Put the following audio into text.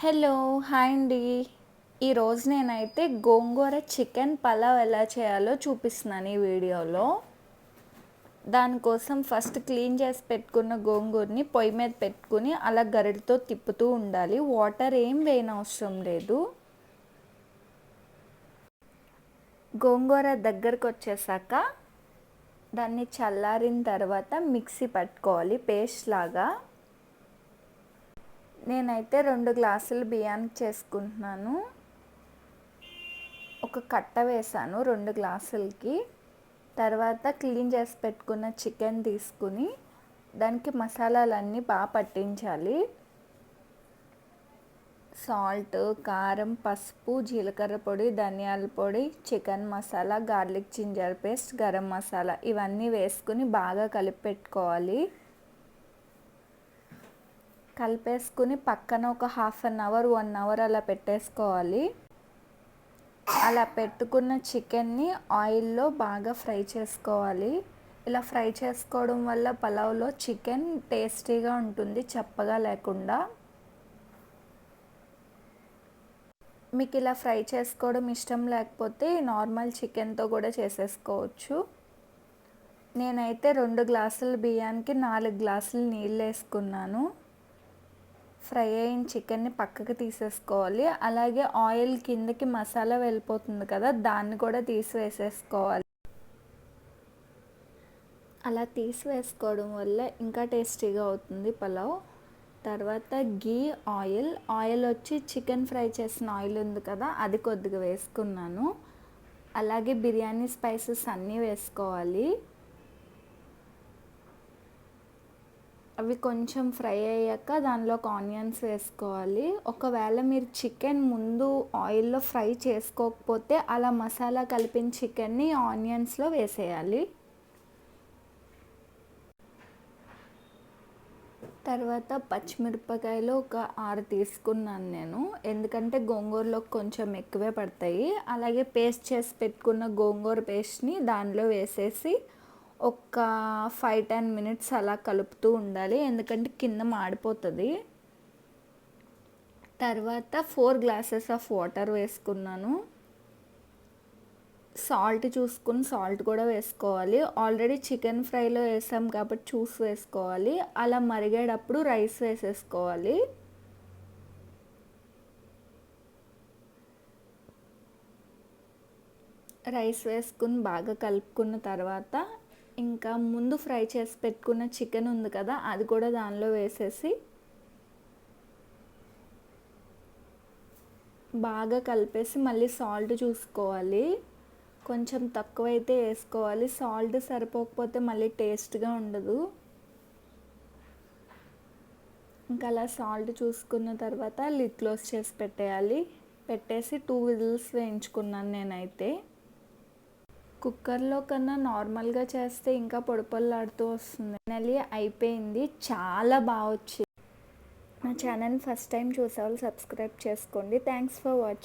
Hello hi అండి. ఈరోజు నేనైతే గోంగూర చికెన్ పలావ్ ఎలా చేయాలో చూపిస్తున్నాను ఈ వీడియోలో. దానికోసం ఫస్ట్ క్లీన్ చేసి పెట్టుకున్న గోంగూరని పొయ్యి మీద పెట్టుకుని అలా గరిటతో తిప్పుతూ ఉండాలి. వాటర్ ఏం వేయనవసరం లేదు. గోంగూర దగ్గరకు వచ్చేసాక దాన్ని చల్లారిన తర్వాత మిక్సీ పట్టుకోవాలి పేస్ట్ లాగా. నేనైతే రెండు గ్లాసులు బియ్యానికి చేసుకుంటున్నాను. ఒక కట్ట వేసాను రెండు గ్లాసులకి. తర్వాత క్లీన్ చేసి పెట్టుకున్న చికెన్ తీసుకుని దానికి మసాలాలన్నీ బాగా పట్టించాలి. సాల్ట్ కారం పసుపు జీలకర్ర పొడి ధనియాల పొడి chicken masala garlic ginger paste garam masala ఇవన్నీ వేసుకుని బాగా కలిపి పెట్టుకోవాలి. కలిపేసుకుని పక్కన ఒక half an hour one hour అలా పెట్టేసుకోవాలి. అలా పెట్టుకున్న చికెన్ని ఆయిల్లో బాగా ఫ్రై చేసుకోవాలి. ఇలా ఫ్రై చేసుకోవడం వల్ల పలావ్లో చికెన్ టేస్టీగా ఉంటుంది చప్పగా లేకుండా. మీకు ఇలా ఫ్రై చేసుకోవడం ఇష్టం లేకపోతే నార్మల్ చికెన్తో కూడా చేసేసుకోవచ్చు. నేనైతే రెండు గ్లాసుల బియ్యానికి నాలుగు గ్లాసులు నీళ్ళు వేసుకున్నాను. ఫ్రై అయిన చికెన్ని పక్కకి తీసేసుకోవాలి. అలాగే ఆయిల్ కిందకి మసాలా వెళ్ళిపోతుంది కదా దాన్ని కూడా తీసివేసేసుకోవాలి. అలా తీసివేసుకోవడం వల్ల ఇంకా టేస్టీగా అవుతుంది పలావ్. తర్వాత గీ ఆయిల్. ఆయిల్ వచ్చి చికెన్ ఫ్రై చేసిన ఆయిల్ ఉంది కదా అది కొద్దిగా వేసుకున్నాను. అలాగే బిర్యానీ స్పైసెస్ అన్నీ వేసుకోవాలి. అవి కొంచెం ఫ్రై అయ్యాక దానిలోకి ఆనియన్స్ వేసుకోవాలి. ఒకవేళ మీరు చికెన్ ముందు ఆయిల్లో ఫ్రై చేసుకోకపోతే అలా మసాలా కలిపిన చికెన్ని ఆనియన్స్లో వేసేయాలి. తర్వాత పచ్చిమిరపకాయలు ఒక ఆరు తీసుకున్నాను నేను. ఎందుకంటే గోంగూరలో కొంచెం ఎక్కువే పడతాయి. అలాగే పేస్ట్ చేసి పెట్టుకున్న గోంగూర పేస్ట్ని దానిలో వేసేసి ఒక ఫైవ్ టెన్ మినిట్స్ అలా కలుపుతూ ఉండాలి. ఎందుకంటే కింద మాడిపోతుంది. తర్వాత ఫోర్ గ్లాసెస్ ఆఫ్ వాటర్ వేసుకున్నాను. సాల్ట్ చూసుకుని సాల్ట్ కూడా వేసుకోవాలి. ఆల్రెడీ చికెన్ ఫ్రైలో వేసాం కాబట్టి చూసి వేసుకోవాలి. అలా మరిగేటప్పుడు రైస్ వేసేసుకోవాలి. రైస్ వేసుకుని బాగా కలుపుకున్న తర్వాత ఇంకా ముందు ఫ్రై చేసి పెట్టుకున్న చికెన్ ఉంది కదా అది కూడా దానిలో వేసేసి బాగా కలిపేసి మళ్ళీ సాల్ట్ చూసుకోవాలి. కొంచెం తక్కువైతే వేసుకోవాలి. సాల్ట్ సరిపోకపోతే మళ్ళీ టేస్ట్గా ఉండదు. ఇంకా అలా సాల్ట్ చూసుకున్న తర్వాత లిడ్ క్లోజ్ చేసి పెట్టేయాలి. పెట్టేసి టూ విజిల్స్ వేయించుకున్నాను నేనైతే. కుక్కర్లో కన్నా నార్మల్గా చేస్తే ఇంకా పొడిపొల్లాడుతూ వస్తుంది. ఫైనలీ అయిపోయింది. చాలా బాగా వచ్చింది నా ఛానల్ ఫస్ట్ టైం చూసేవాళ్ళు సబ్స్క్రైబ్ చేసుకోండి. Thanks for watching